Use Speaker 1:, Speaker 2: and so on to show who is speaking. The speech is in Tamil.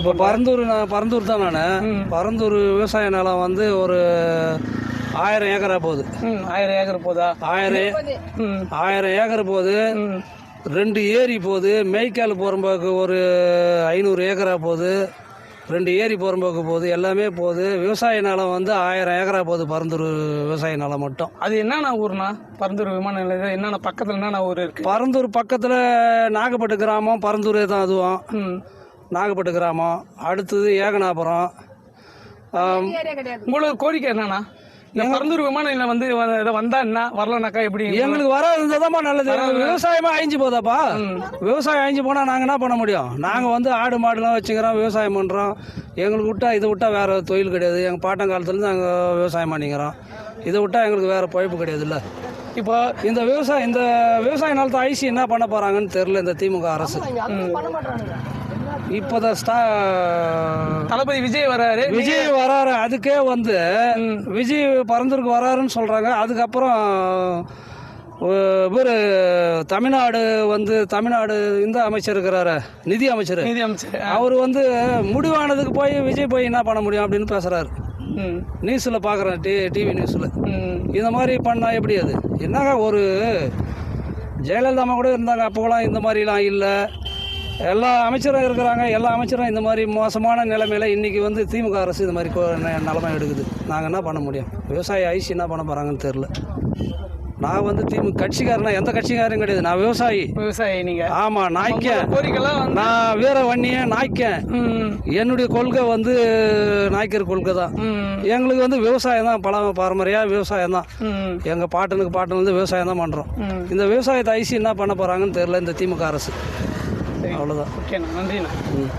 Speaker 1: இப்போ பரந்தூர் நான் பரந்தூர் தான் நான். பரந்தூர் விவசாய நிலம் வந்து ஒரு ஆயிரம் ஏக்கரா போகுது.
Speaker 2: ஆயிரம் ஏக்கர் போதா?
Speaker 1: ஆயிரம் ஆயிரம் ஏக்கர் போகுது. ரெண்டு ஏரி போகுது. மேய்க்கால் போகிறம்போக்கு ஒரு ஐநூறு ஏக்கரா போகுது. ரெண்டு ஏரி போகிறம்போக்கு போகுது. எல்லாமே போகுது. விவசாய நிலம் வந்து ஆயிரம் ஏக்கரா போகுது பரந்தூர் விவசாய நிலம் மட்டும்.
Speaker 2: அது என்னென்ன ஊர்னா பரந்தூர் விமான நிலையம் என்னென்ன பக்கத்தில் என்னென்ன ஊர் இருக்கு?
Speaker 1: பரந்தூர் பக்கத்தில் நாகப்பட்டு கிராமம் பரந்தூரே தான் அதுவும். நாகப்பட்டு கிராமம் அடுத்தது ஏகனாபுரம்
Speaker 2: உங்களுக்கு கோரிக்கை என்னன்னா இந்த பரந்தூர் விமான நிலையம் வந்து வ- இதை வந்தா என்ன? வரலனாக்கா எப்படி?
Speaker 1: எங்களுக்கு வர இருந்ததாம்மா நல்லது. விவசாயமா அழிஞ்சு போதாப்பா. விவசாயம் அழிஞ்சு போனால் நாங்கள் என்ன பண்ண முடியும்? நாங்கள் வந்து ஆடு மாடுலாம் வச்சுக்கிறோம் விவசாயம் பண்ணுறோம் எங்களுக்கு விட்டா இதை விட்டா வேற தொழில் கிடையாது. எங்கள் பாட்டங்காலத்துலேருந்து நாங்கள் விவசாயம் பண்ணிக்கிறோம். இதை விட்டா எங்களுக்கு வேற பழப்பு கிடையாது இல்லை
Speaker 2: இப்போ
Speaker 1: இந்த விவசாயம் இந்த விவசாய நிலத்தை அழிச்சு என்ன பண்ண போகிறாங்கன்னு தெரில இந்த திமுக அரசு. இப்போதான் ஸ்டா
Speaker 2: தளபதி விஜய் வராரு.
Speaker 1: விஜய் வராரு அதுக்கே வந்து விஜய் பரந்தூருக்கு வராருன்னு சொல்கிறாங்க அதுக்கப்புறம் இவர் தமிழ்நாடு வந்து தமிழ்நாடு இந்த அமைச்சர் இருக்கிறாரு நிதி அமைச்சர்.
Speaker 2: நிதி அமைச்சர்
Speaker 1: அவர் வந்து முடிவானதுக்கு போய் விஜய் போய் என்ன பண்ண முடியும் அப்படின்னு பேசுகிறாரு நியூஸில் பார்க்குறேன் டி டிவி நியூஸில். இந்த மாதிரி பண்ணால் எப்படி அது? என்னங்க ஒரு ஜெயலலிதா அம்மா கூட இருந்தாங்க அப்போலாம் இந்த மாதிரிலாம் இல்லை. எல்லா அமைச்சரும் இருக்கிறாங்க. எல்லா அமைச்சரும் இந்த மாதிரி மோசமான நிலைமையில இன்றைக்கி வந்து திமுக அரசு இந்த மாதிரி நிலைமை எடுக்குது. நாங்கள் என்ன பண்ண முடியும்? விவசாய ஐசி என்ன பண்ண போகிறாங்கன்னு தெரில நான் வந்து திமுக கட்சிக்காரனா? எந்த கட்சிக்காரரும் கிடையாது. நான் விவசாயி.
Speaker 2: விவசாயி நீங்க.
Speaker 1: ஆமாம் நாய்க்கேன். நான் வீர வன்னியன் நாய்க்கேன். என்னுடைய கொள்கை வந்து நாய்க்கர் கொள்கை தான். எங்களுக்கு வந்து விவசாயம் தான் பல பாரம்பரியம் விவசாயம் தான்.
Speaker 2: ம்.
Speaker 1: எங்கள் பாட்டனுக்கு பாட்டன் வந்து விவசாயம் தான் பண்ணுறோம்
Speaker 2: ம்.
Speaker 1: இந்த விவசாயத்தை ஐசி என்ன பண்ண போகிறாங்கன்னு தெரில இந்த திமுக அரசு. அவ்வளோதான்
Speaker 2: ஓகேண்ணா நன்றிண்ணா.
Speaker 1: ம்.